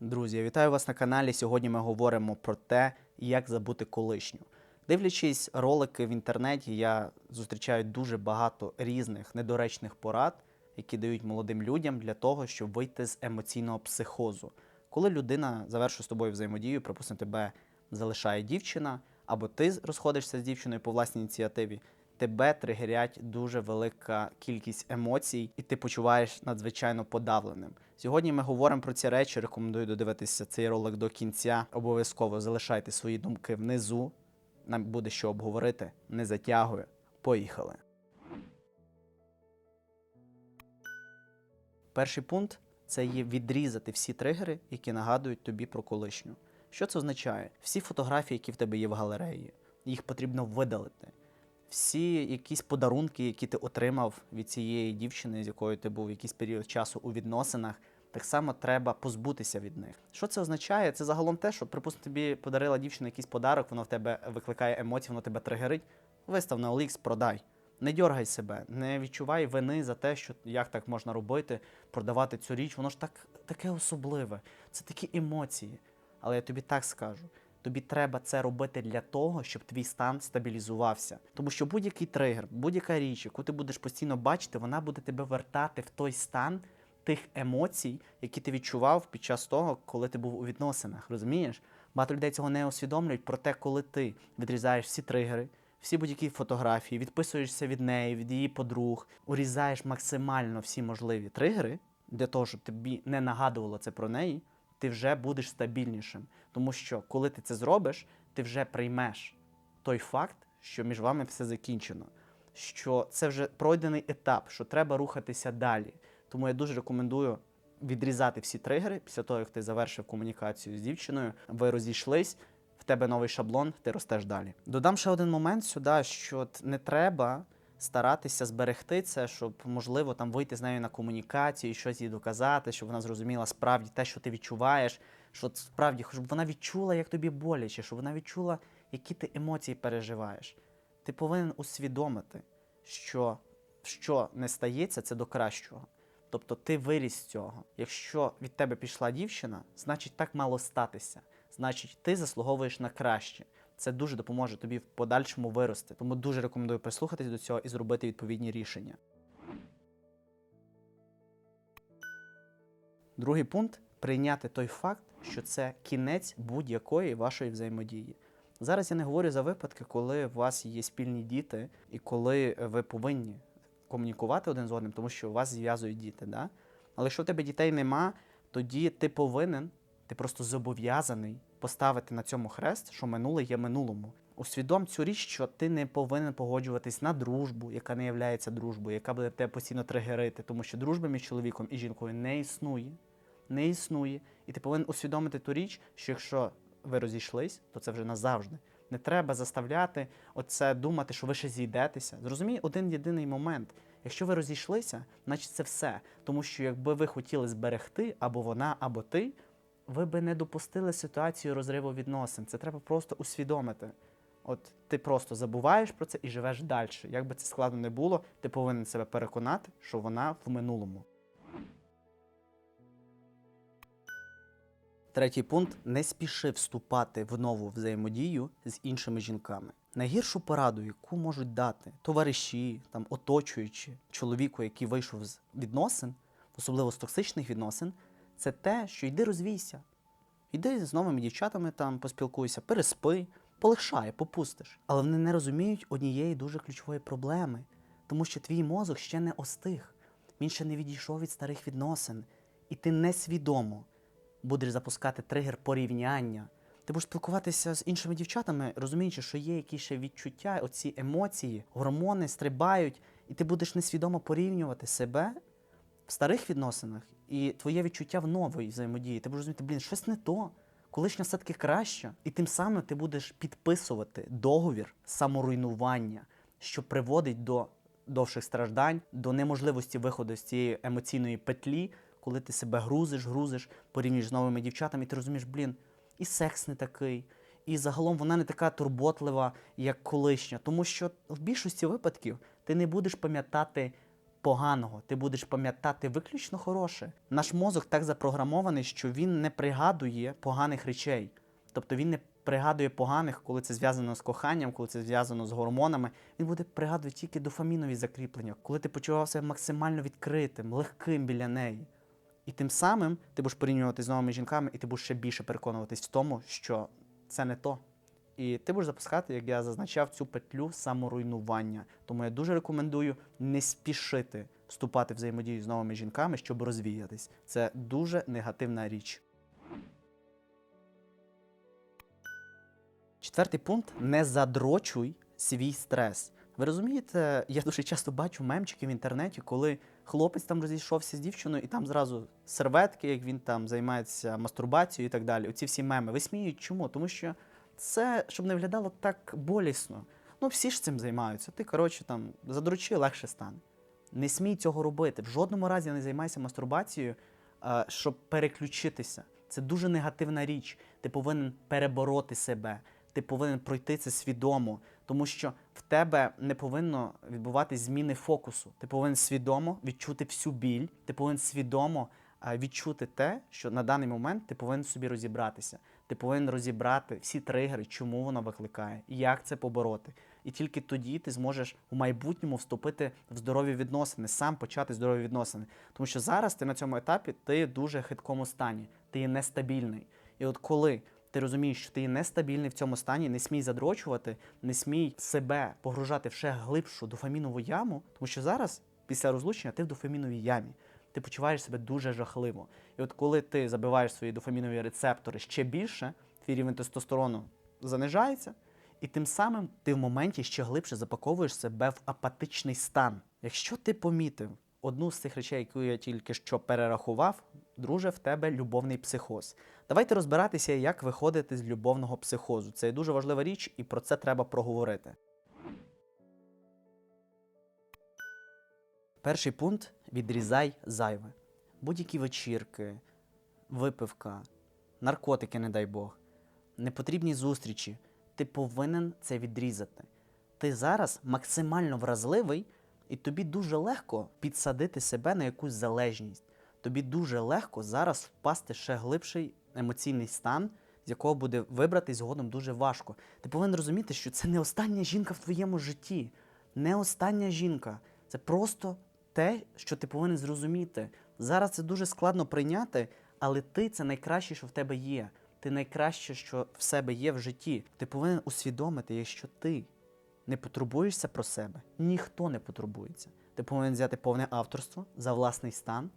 Друзі, я вітаю вас на каналі. Сьогодні ми говоримо про те, як забути колишню. Дивлячись ролики в інтернеті, я зустрічаю дуже багато різних недоречних порад, які дають молодим людям для того, щоб вийти з емоційного психозу. Коли людина завершує з тобою взаємодію, припустимо, тебе залишає дівчина, або ти розходишся з дівчиною по власній ініціативі, тебе тригерять дуже велика кількість емоцій, і ти почуваєш надзвичайно подавленим. Сьогодні ми говоримо про ці речі. Рекомендую додивитися цей ролик до кінця. Обов'язково залишайте свої думки внизу. Нам буде що обговорити. Не затягую. Поїхали. Перший пункт це є відрізати всі тригери, які нагадують тобі про колишню. Що це означає? Всі фотографії, які в тебе є в галереї, їх потрібно видалити. Всі якісь подарунки, які ти отримав від цієї дівчини, з якою ти був якийсь період часу у відносинах, так само треба позбутися від них. Що це означає? Це загалом те, що, припустимо, тобі подарила дівчина якийсь подарок, воно в тебе викликає емоції, воно тебе тригерить. Вистав на OLX, продай. Не дьоргай себе, не відчувай вини за те, що як так можна робити, продавати цю річ. Воно ж так таке особливе. Це такі емоції. Але я тобі так скажу. Тобі треба це робити для того, щоб твій стан стабілізувався. Тому що будь-який тригер, будь-яка річ, яку ти будеш постійно бачити, вона буде тебе вертати в той стан тих емоцій, які ти відчував під час того, коли ти був у відносинах. Розумієш? Багато людей цього не усвідомлюють. Проте, коли ти відрізаєш всі тригери, всі будь-які фотографії, відписуєшся від неї, від її подруг, урізаєш максимально всі можливі тригери для того, щоб тобі не нагадувало це про неї ти вже будеш стабільнішим. Тому що коли ти це зробиш, ти вже приймеш той факт, що між вами все закінчено, що це вже пройдений етап, що треба рухатися далі. Тому я дуже рекомендую відрізати всі тригери після того, як ти завершив комунікацію з дівчиною, ви розійшлись. В тебе новий шаблон, ти ростеш далі. Додам ще один момент сюди, що не треба старатися зберегти це, щоб можливо там вийти з нею на комунікацію, щось їй доказати, щоб вона зрозуміла справді те, що ти відчуваєш, що справді, щоб вона відчула, як тобі боляче, щоб вона відчула, які ти емоції переживаєш. Ти повинен усвідомити, що що не стається, це до кращого. Тобто ти виріс з цього. Якщо від тебе пішла дівчина, значить так мало статися. Значить, ти заслуговуєш на краще. Це дуже допоможе тобі в подальшому вирости. Тому дуже рекомендую прислухатись до цього і зробити відповідні рішення. Другий пункт прийняти той факт, що це кінець будь-якої вашої взаємодії. Зараз я не говорю за випадки, коли у вас є спільні діти і коли ви повинні комунікувати один з одним, тому що вас зв'язують діти. Да? Але якщо в тебе дітей нема, тоді ти повинен, ти просто зобов'язаний поставити на цьому хрест, що минуле є минулому. Усвідом цю річ, що ти не повинен погоджуватись на дружбу, яка не є дружбою, яка буде тебе постійно тригерити, тому що дружба між чоловіком і жінкою не існує. Не існує. І ти повинен усвідомити ту річ, що якщо ви розійшлись, то це вже назавжди. Не треба заставляти оце думати, що ви ще зійдетеся. Зрозумій один єдиний момент. Якщо ви розійшлися, значить це все. Тому що якби ви хотіли зберегти або вона, або ти, ви би не допустили ситуацію розриву відносин. Це треба просто усвідомити. От ти просто забуваєш про це і живеш далі. Як би це складно не було, ти повинен себе переконати, що вона в минулому. Третій пункт не спіши вступати в нову взаємодію з іншими жінками. Найгіршу пораду, яку можуть дати товариші, там оточуючі чоловіку, який вийшов з відносин, особливо з токсичних відносин, це те, що йди розвійся. Йди з новими дівчатами там поспілкуйся, переспи, полегшає, попустиш. Але вони не розуміють однієї дуже ключової проблеми, тому що твій мозок ще не остиг, він ще не відійшов від старих відносин, і ти несвідомо будеш запускати тригер порівняння. Ти будеш спілкуватися з іншими дівчатами, розуміючи, що є якісь ще відчуття, оці емоції, гормони стрибають, і ти будеш несвідомо порівнювати себе в старих відносинах і твоє відчуття в новій взаємодії. Ти будеш розуміти, блін, щось не то. Колишня все-таки краще. І тим самим ти будеш підписувати договір саморуйнування, що приводить до довших страждань, до неможливості виходу з цієї емоційної петлі, коли ти себе грузиш, грузиш, порівнюєш з новими дівчатами, і ти розумієш, блін, і секс не такий, і загалом вона не така турботлива, як колишня. Тому що в більшості випадків ти не будеш пам'ятати поганого, ти будеш пам'ятати виключно хороше. Наш мозок так запрограмований, що він не пригадує поганих речей. Тобто він не пригадує поганих, коли це зв'язано з коханням, коли це зв'язано з гормонами. Він буде пригадувати тільки дофамінові закріплення, коли ти почував себе максимально відкритим, легким біля неї. І тим самим ти будеш порівнювати з новими жінками, і ти будеш ще більше переконуватись в тому, що це не то. І ти будеш запускати, як я зазначав, цю петлю саморуйнування. Тому я дуже рекомендую не спішити вступати в взаємодію з новими жінками, щоб розвіятись. Це дуже негативна річ. Четвертий пункт не задрочуй свій стрес. Ви розумієте, я дуже часто бачу мемчики в інтернеті, коли хлопець там розійшовся з дівчиною, і там зразу серветки, як він там займається мастурбацією і так далі. Оці всі меми висміють. Чому? Тому що це щоб не виглядало так болісно. Ну, всі ж цим займаються. Ти, коротше, там задрочи, легше стане. Не смій цього робити. В жодному разі не займайся мастурбацією, а, щоб переключитися. Це дуже негативна річ. Ти повинен перебороти себе. Ти повинен пройти це свідомо, тому що в тебе не повинно відбуватись зміни фокусу. Ти повинен свідомо відчути всю біль, ти повинен свідомо а, відчути те, що на даний момент ти повинен собі розібратися. Ти повинен розібрати всі тригери, чому воно викликає, і як це побороти. І тільки тоді ти зможеш у майбутньому вступити в здорові відносини, сам почати здорові відносини. Тому що зараз ти на цьому етапі ти в дуже хиткому стані, ти є нестабільний. І от коли ти розумієш, що ти є нестабільний в цьому стані, не смій задрочувати, не смій себе погружати в ще глибшу дофамінову яму, тому що зараз, після розлучення, ти в дофаміновій ямі. Ти почуваєш себе дуже жахливо. І от коли ти забиваєш свої дофамінові рецептори ще більше, твій рівень тестостерону занижається, і тим самим ти в моменті ще глибше запаковуєш себе в апатичний стан. Якщо ти помітив одну з цих речей, яку я тільки що перерахував, друже, в тебе любовний психоз. Давайте розбиратися, як виходити з любовного психозу. Це дуже важлива річ, і про це треба проговорити. Перший пункт відрізай зайве. Будь-які вечірки, випивка, наркотики, не дай Бог, непотрібні зустрічі. Ти повинен це відрізати. Ти зараз максимально вразливий, і тобі дуже легко підсадити себе на якусь залежність. Тобі дуже легко зараз впасти ще глибший емоційний стан, з якого буде вибратись згодом дуже важко. Ти повинен розуміти, що це не остання жінка в твоєму житті, не остання жінка. Це просто те, що ти повинен зрозуміти. Зараз це дуже складно прийняти, але ти це найкраще, що в тебе є. Ти найкраще, що в себе є в житті. Ти повинен усвідомити, якщо ти не потурбуєшся про себе, ніхто не потурбується. Ти повинен взяти повне авторство за власний стан,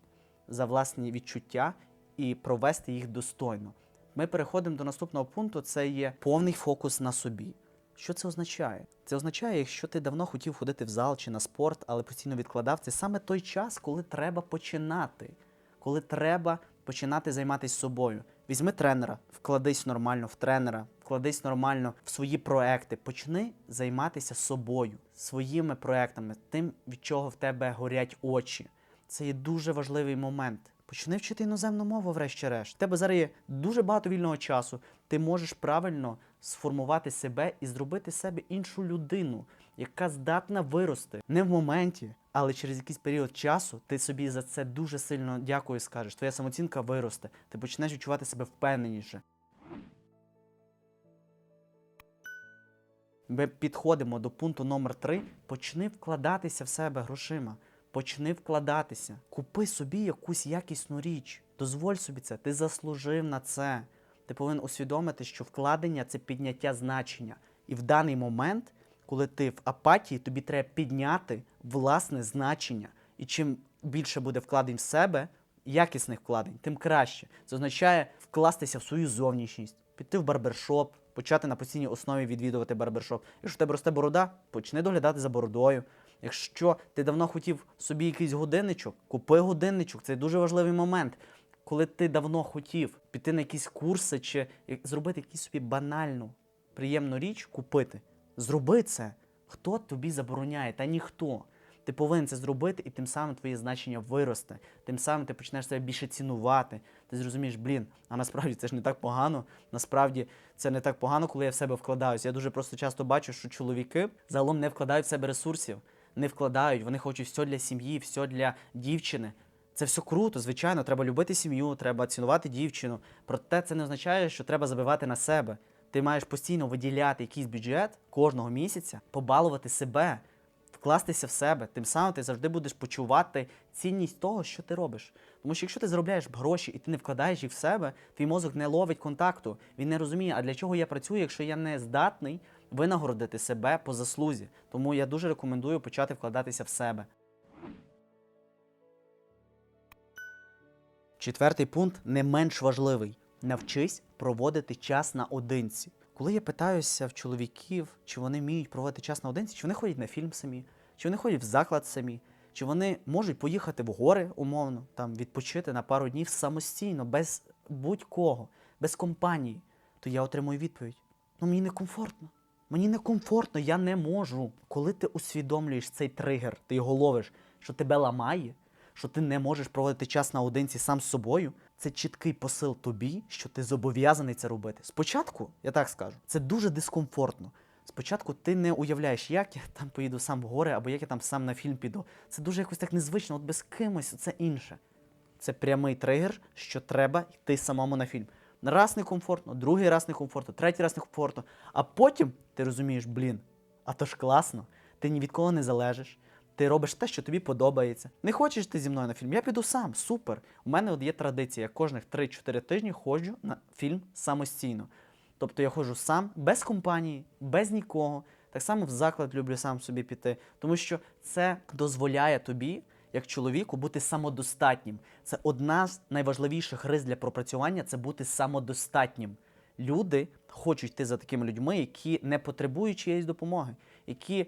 за власні відчуття і провести їх достойно. Ми переходимо до наступного пункту: це є повний фокус на собі. Що це означає? Це означає, якщо ти давно хотів ходити в зал чи на спорт, але постійно відкладав, це саме той час, коли треба починати, коли треба починати займатися собою. Візьми тренера, вкладись нормально в тренера, вкладись нормально в свої проекти. Почни займатися собою, своїми проектами, тим, від чого в тебе горять очі. Це є дуже важливий момент. Почни вчити іноземну мову, врешті-решт. У тебе зараз є дуже багато вільного часу. Ти можеш правильно сформувати себе і зробити себе іншу людину, яка здатна вирости не в моменті, але через якийсь період часу ти собі за це дуже сильно дякую скажеш. Твоя самооцінка виросте, ти почнеш відчувати себе впевненіше. Ми підходимо до пункту номер 3 Почни вкладатися в себе грошима. Почни вкладатися. Купи собі якусь якісну річ. Дозволь собі це. Ти заслужив на це. Ти повинен усвідомити, що вкладення це підняття значення. І в даний момент, коли ти в апатії, тобі треба підняти власне значення. І чим більше буде вкладень в себе, якісних вкладень, тим краще. Це означає вкластися в свою зовнішність, піти в барбершоп, почати на постійній основі відвідувати барбершоп. Якщо в тебе росте борода, почни доглядати за бородою. Якщо ти давно хотів собі якийсь годинничок, купи годинничок. Це дуже важливий момент. Коли ти давно хотів піти на якісь курси чи зробити якусь собі банальну, приємну річ, купити. Зроби це. Хто тобі забороняє? Та ніхто. Ти повинен це зробити, і тим самим твоє значення виросте. Тим самим ти почнеш себе більше цінувати. Ти зрозумієш, блін, а насправді це ж не так погано. Насправді це не так погано, коли я в себе вкладаюся. Я дуже просто часто бачу, що чоловіки загалом не вкладають в себе ресурсів. не вкладають, вони хочуть все для сім'ї, все для дівчини. Це все круто, звичайно, треба любити сім'ю, треба цінувати дівчину. Проте це не означає, що треба забивати на себе. Ти маєш постійно виділяти якийсь бюджет кожного місяця, побалувати себе, вкластися в себе. Тим самим ти завжди будеш почувати цінність того, що ти робиш. Тому що якщо ти заробляєш гроші і ти не вкладаєш їх в себе, твій мозок не ловить контакту. Він не розуміє, а для чого я працюю, якщо я не здатний винагородити себе по заслузі. Тому я дуже рекомендую почати вкладатися в себе. Четвертий пункт не менш важливий. Навчись проводити час наодинці. Коли я питаюся в чоловіків, чи вони вміють проводити час наодинці, чи вони ходять на фільм самі, чи вони ходять в заклад самі, чи вони можуть поїхати в гори умовно, там відпочити на пару днів самостійно, без будь-кого, без компанії, то я отримую відповідь: ну мені некомфортно. Мені некомфортно, я не можу. Коли ти усвідомлюєш цей тригер, ти його ловиш, що тебе ламає, що ти не можеш проводити час наодинці сам з собою, це чіткий посил тобі, що ти зобов'язаний це робити. Спочатку, я так скажу, це дуже дискомфортно. Спочатку ти не уявляєш, як я там поїду сам в гори, або як я там сам на фільм піду. Це дуже якось так незвично, от без кимось це інше. Це прямий тригер, що треба йти самому на фільм. Раз некомфортно, другий раз некомфортно, третій раз некомфортно. А потім ти розумієш, блін, а то ж класно, ти ні від кого не залежиш. Ти робиш те, що тобі подобається. Не хочеш ти зі мною на фільм? Я піду сам, супер. У мене от є традиція, я кожних 3-4 тижні ходжу на фільм самостійно. Тобто я ходжу сам, без компанії, без нікого. Так само в заклад люблю сам собі піти, тому що це дозволяє тобі, як чоловіку, бути самодостатнім. Це одна з найважливіших рис для пропрацювання це бути самодостатнім. Люди хочуть йти за такими людьми, які не потребують чиєїсь допомоги, які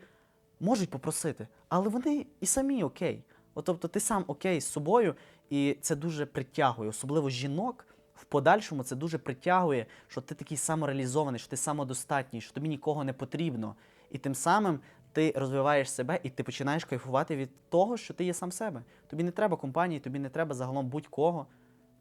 можуть попросити, але вони і самі окей. От, тобто ти сам окей з собою, і це дуже притягує, особливо жінок. В подальшому це дуже притягує, що ти такий самореалізований, що ти самодостатній, що тобі нікого не потрібно. І тим самим ти розвиваєш себе і ти починаєш кайфувати від того, що ти є сам себе. Тобі не треба компанії, тобі не треба загалом будь-кого.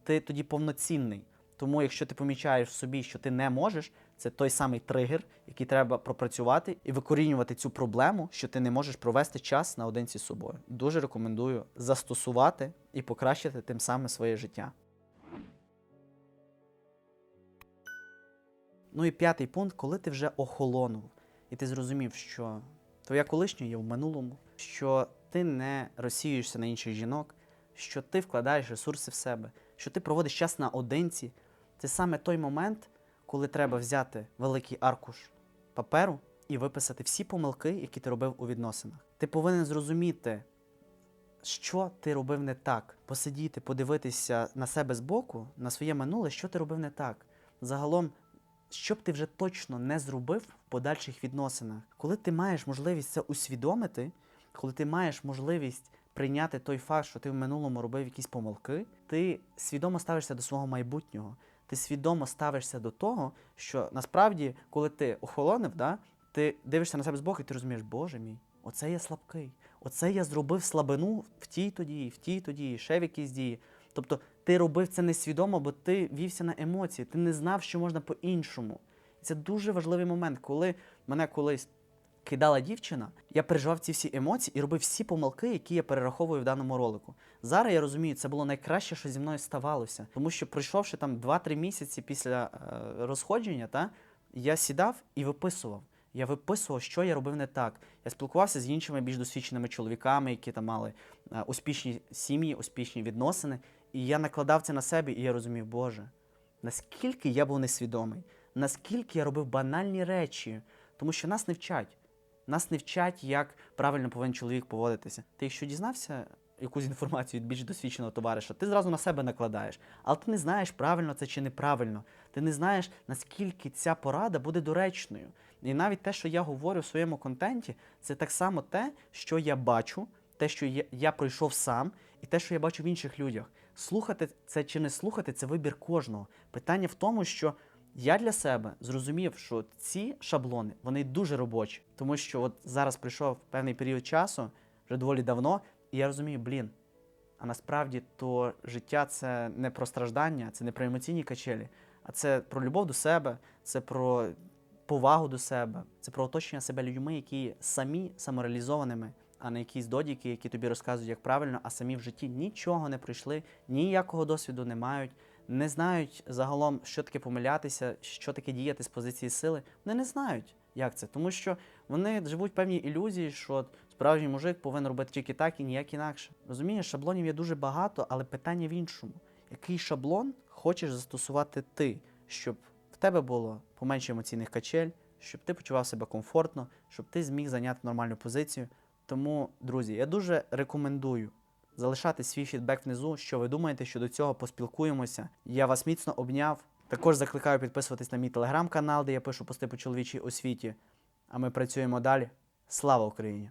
Ти тоді повноцінний. Тому, якщо ти помічаєш в собі, що ти не можеш, це той самий тригер, який треба пропрацювати і викорінювати цю проблему, що ти не можеш провести час наодинці з собою. Дуже рекомендую застосувати і покращити тим самим своє життя. Ну і п'ятий пункт, коли ти вже охолонув, і ти зрозумів, що твоя колишня є в минулому, що ти не розсіюєшся на інших жінок, що ти вкладаєш ресурси в себе, що ти проводиш час наодинці, це саме той момент, коли треба взяти великий аркуш паперу і виписати всі помилки, які ти робив у відносинах. Ти повинен зрозуміти, що ти робив не так, посидіти, подивитися на себе збоку, на своє минуле, що ти робив не так. Загалом, що б ти вже точно не зробив в подальших відносинах, коли ти маєш можливість це усвідомити, коли ти маєш можливість прийняти той факт, що ти в минулому робив якісь помилки, ти свідомо ставишся до свого майбутнього. Ти свідомо ставишся до того, що насправді, коли ти охолонив, да, ти дивишся на себе збоку і ти розумієш, Боже мій, оце я слабкий, оце я зробив слабину в тій то дії, в тій то дії, ще в якійсь дії. Тобто ти робив це несвідомо, бо ти вівся на емоції, ти не знав, що можна по-іншому. Це дуже важливий момент, коли мене колись кидала дівчина, я переживав ці всі емоції і робив всі помилки, які я перераховую в даному ролику. Зараз я розумію, це було найкраще, що зі мною ставалося. Тому що пройшовши там 2-3 місяці після е, розходження, та, я сідав і виписував. Я виписував, що я робив не так. Я спілкувався з іншими більш досвідченими чоловіками, які там мали е, успішні сім'ї, успішні відносини. І я накладав це на себе, і я розумів, Боже, наскільки я був несвідомий, наскільки я робив банальні речі, тому що нас не вчать. Нас не вчать, як правильно повинен чоловік поводитися. Ти якщо дізнався якусь інформацію від більш досвідченого товариша, ти зразу на себе накладаєш. Але ти не знаєш, правильно це чи неправильно. Ти не знаєш, наскільки ця порада буде доречною. І навіть те, що я говорю в своєму контенті, це так само те, що я бачу, те, що я, я пройшов сам, і те, що я бачу в інших людях. Слухати це чи не слухати, це вибір кожного. Питання в тому, що я для себе зрозумів, що ці шаблони вони дуже робочі, тому що от зараз прийшов певний період часу, вже доволі давно, і я розумію, блін. А насправді то життя це не про страждання, це не про емоційні качелі, а це про любов до себе, це про повагу до себе, це про оточення себе людьми, які самі самореалізованими, а не якісь додіки, які тобі розказують, як правильно, а самі в житті нічого не пройшли, ніякого досвіду не мають, не знають загалом, що таке помилятися, що таке діяти з позиції сили. Вони не знають, як це, тому що вони живуть в певній ілюзії, що справжній мужик повинен робити тільки так і ніяк інакше. Розумієш, шаблонів є дуже багато, але питання в іншому: який шаблон хочеш застосувати ти, щоб в тебе було поменше емоційних качель, щоб ти почував себе комфортно, щоб ти зміг зайняти нормальну позицію. Тому, друзі, я дуже рекомендую залишати свій фідбек внизу, що ви думаєте щодо цього, поспілкуємося. Я вас міцно обняв. Також закликаю підписуватись на мій телеграм-канал, де я пишу пости по чоловічій освіті. А ми працюємо далі. Слава Україні!